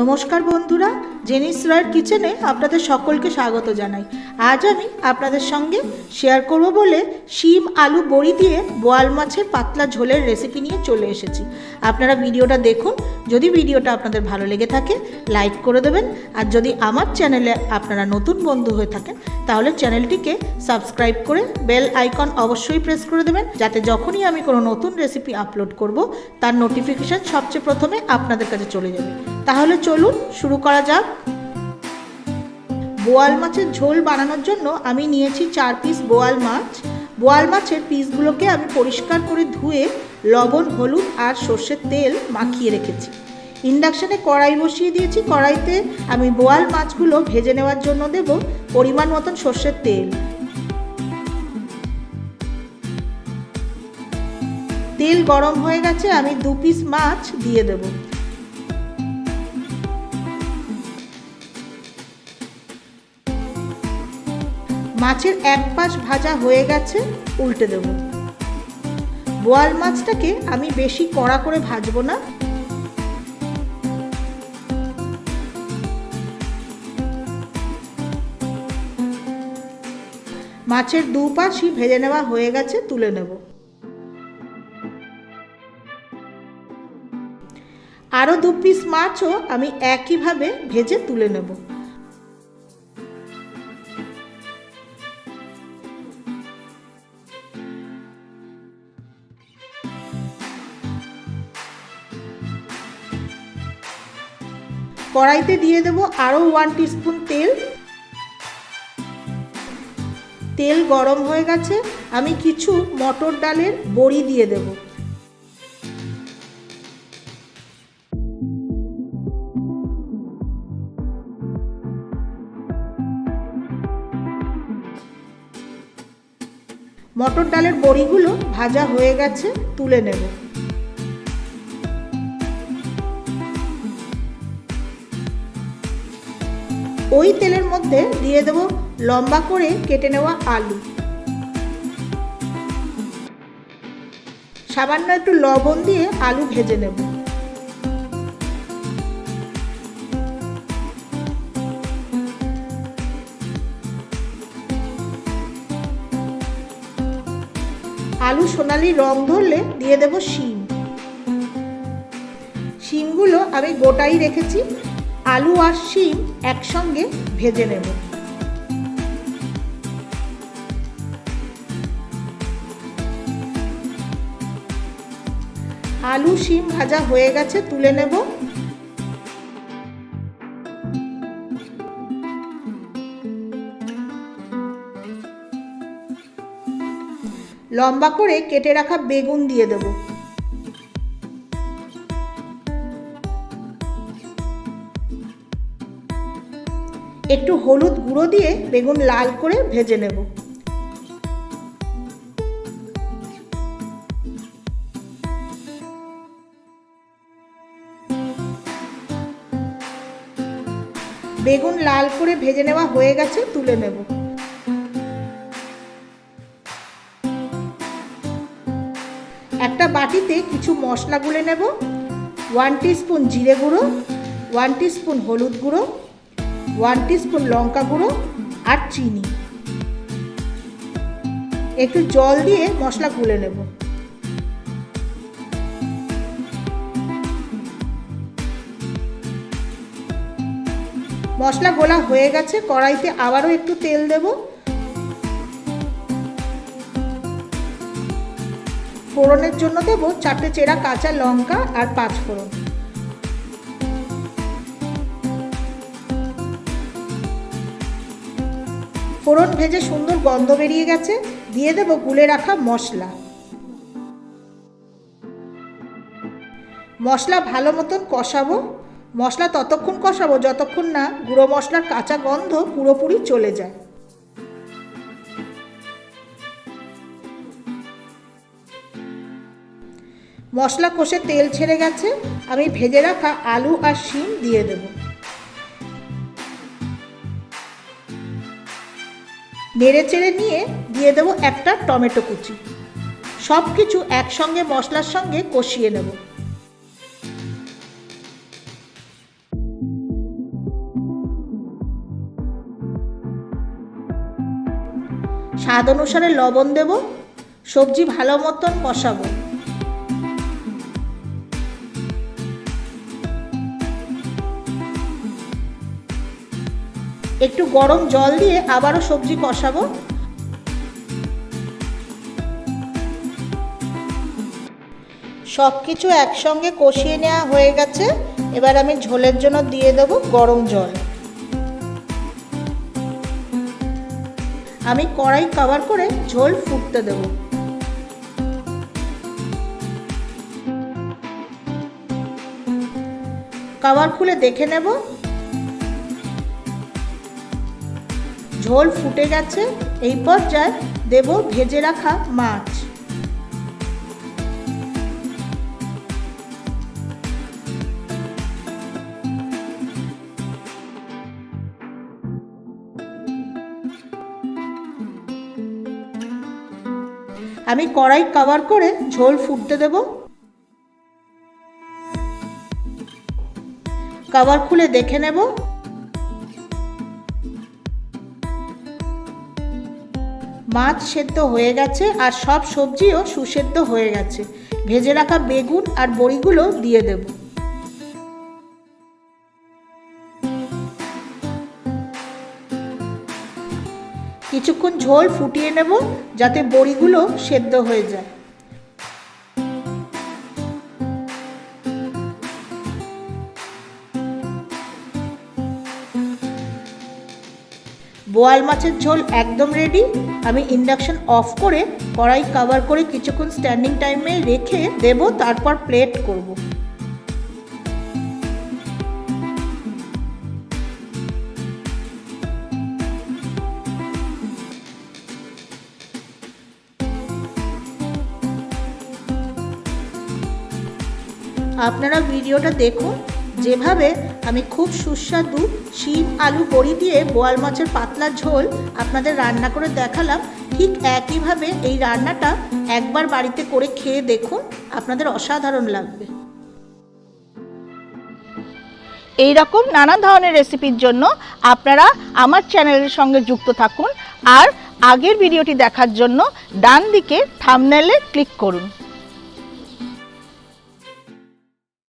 নমস্কার বন্ধুরা, জেনিস রয়ের কিচেনে আপনাদের সকলকে স্বাগত জানাই। আজ আমি আপনাদের সঙ্গে শেয়ার করব বলে শিম আলু বড়ি দিয়ে বোয়াল মাছের পাতলা ঝোলের রেসিপি নিয়ে চলে এসেছি। আপনারা ভিডিওটা দেখুন, যদি ভিডিওটা আপনাদের ভালো লেগে থাকে লাইক করে দেবেন। আর যদি আমার চ্যানেলে আপনারা নতুন বন্ধু হয়ে থাকেন, তাহলে চ্যানেলটিকে সাবস্ক্রাইব করে বেল আইকন অবশ্যই প্রেস করে দেবেন, যাতে যখনই আমি কোনো নতুন রেসিপি আপলোড করব, তার নোটিফিকেশান সবচেয়ে প্রথমে আপনাদের কাছে চলে যাবে। তাহলে চলুন শুরু করা যাক। বোয়াল মাছের ঝোল বানানোর জন্য আমি নিয়েছি চার পিস বোয়াল মাছ। বোয়াল মাছের পিসগুলোকে আমি পরিষ্কার করে ধুয়ে লবণ, হলুদ আর সর্ষের তেল মাখিয়ে রেখেছি। ইন্ডাকশানে কড়াই বসিয়ে দিয়েছি। কড়াইতে আমি বোয়াল মাছগুলো ভেজে নেওয়ার জন্য দেব পরিমাণ মতন সর্ষের তেল। তেল গরম হয়ে গেছে, আমি দু পিস মাছ দিয়ে দেবো। মাছের এক পাশ ভাজা হয়ে গেছে, উল্টে দেব। বোয়াল মাছটাকে আমি বেশি কড়া করে ভাজবো না। মাছের দু পাশই ভেজে নেওয়া হয়ে গেছে, তুলে নেব। আরও দু পিস মাছও আমি একইভাবে ভেজে তুলে নেব। কড়াইতে দিয়ে দেব আরও ওয়ান টিস্পুন তেল। তেল গরম হয়ে গেছে, আমি কিছু মটর ডালের বড়ি দিয়ে দেব। মটর ডালের বড়িগুলো ভাজা হয়ে গেছে, তুলে নেব। ওই তেলের মধ্যে দিয়ে দেব লম্বা করে কেটে নেওয়া আলু। সামান্য একটু লবণ দিয়ে আলু ভেজে নেব। আলু সোনালি রং ধরলে দিয়ে দেব শিম। শিমগুলো আমি গোটাই রেখেছি। আলু আর শিম একসঙ্গে ভেজে নেব। আলু শিম ভাজা হয়ে গেছে, তুলে নেব। লম্বা করে কেটে রাখা বেগুন দিয়ে দেবো। একটু হলুদ গুঁড়ো দিয়ে বেগুন লাল করে ভেজে নেব। বেগুন লাল করে ভেজে নেওয়া হয়ে গেছে, তুলে নেব। একটা বাটিতে কিছু মশলা গুলে নেব। ওয়ান স্পুন জিরে গুঁড়ো, ওয়ান স্পুন হলুদ গুঁড়ো, ওয়ান টিস্পুন লঙ্কা গুঁড়ো আর চিনি। একটু জল দিয়ে মশলা গুলে নেব। মশলা গোলা হয়ে গেছে, কড়াইতে আবারও একটু তেল দেব। ফোড়নের জন্য দেব চারটে চেরা কাঁচা লঙ্কা আর পাঁচ ফোড়ন। ফোড়ন ভেজে সুন্দর গন্ধ বেরিয়ে গেছে, দিয়ে দেব গুলে রাখা মশলা। মশলা ভালো মতন কষাবো। মশলা ততক্ষণ কষাবো, যতক্ষণ না গুঁড়ো মশলার কাঁচা গন্ধ পুরোপুরি চলে যায়। মশলা কষে তেল ছেড়ে গেছে, আমি ভেজে রাখা আলু আর শিম দিয়ে দেবো। নেড়ে চেড়ে নিয়ে দিয়ে দেবো একটা টমেটো কুচি। সব কিছু একসঙ্গে মশলার সঙ্গে কষিয়ে নেব। স্বাদ অনুসারে লবণ দেব, সবজি ভালো মতন কষাবো। একটু গরম জল দিয়ে আবারও সবজি কষাবো। সব কিছু একসঙ্গে কষিয়ে নেওয়া হয়ে গেছে, এবার আমি ঝোলের জন্য দিয়ে দেব গরম জল। আমি কড়াই কভার করে ঝোল ফুটতে দেব। কভার খুলে দেখে নেব। ঝোল ফুটে গেছে এই পর্যায়ে দেব ভেজে রাখা মাছ। আমি কড়াই কভার করে ঝোল ফুটতে দেব। কভার খুলে দেখে নেব। মাছ সেদ্ধ হয়ে গেছে আর সব সবজিও সুসেদ্ধ হয়ে গেছে। ভেজে রাখা বেগুন আর বড়িগুলো দিয়ে দেব। কিছুক্ষণ ঝোল ফুটিয়ে নেব যাতে বড়িগুলো সেদ্ধ হয়ে যায়। বোয়াল মাছের ঝোল একদম রেডি আমি ইন্ডাকশন অফ করে কড়াই কভার করে কিছুক্ষণ স্ট্যান্ডিং টাইমে রেখে দেব, তারপর প্লেট করব। আপনারা ভিডিওটা দেখুন। যেভাবে আমি খুব সুস্বাদু শিম আলু বড়ি দিয়ে বোয়াল মাছের পাতলা ঝোল আপনাদের রান্না করে দেখালাম, ঠিক একইভাবে এই রান্নাটা একবার বাড়িতে করে খেয়ে দেখুন, আপনাদের অসাধারণ লাগবে। এই রকম নানা ধরনের রেসিপির জন্য আপনারা আমার চ্যানেলের সঙ্গে যুক্ত থাকুন আর আগের ভিডিওটি দেখার জন্য ডান দিকে থামনেলে ক্লিক করুন।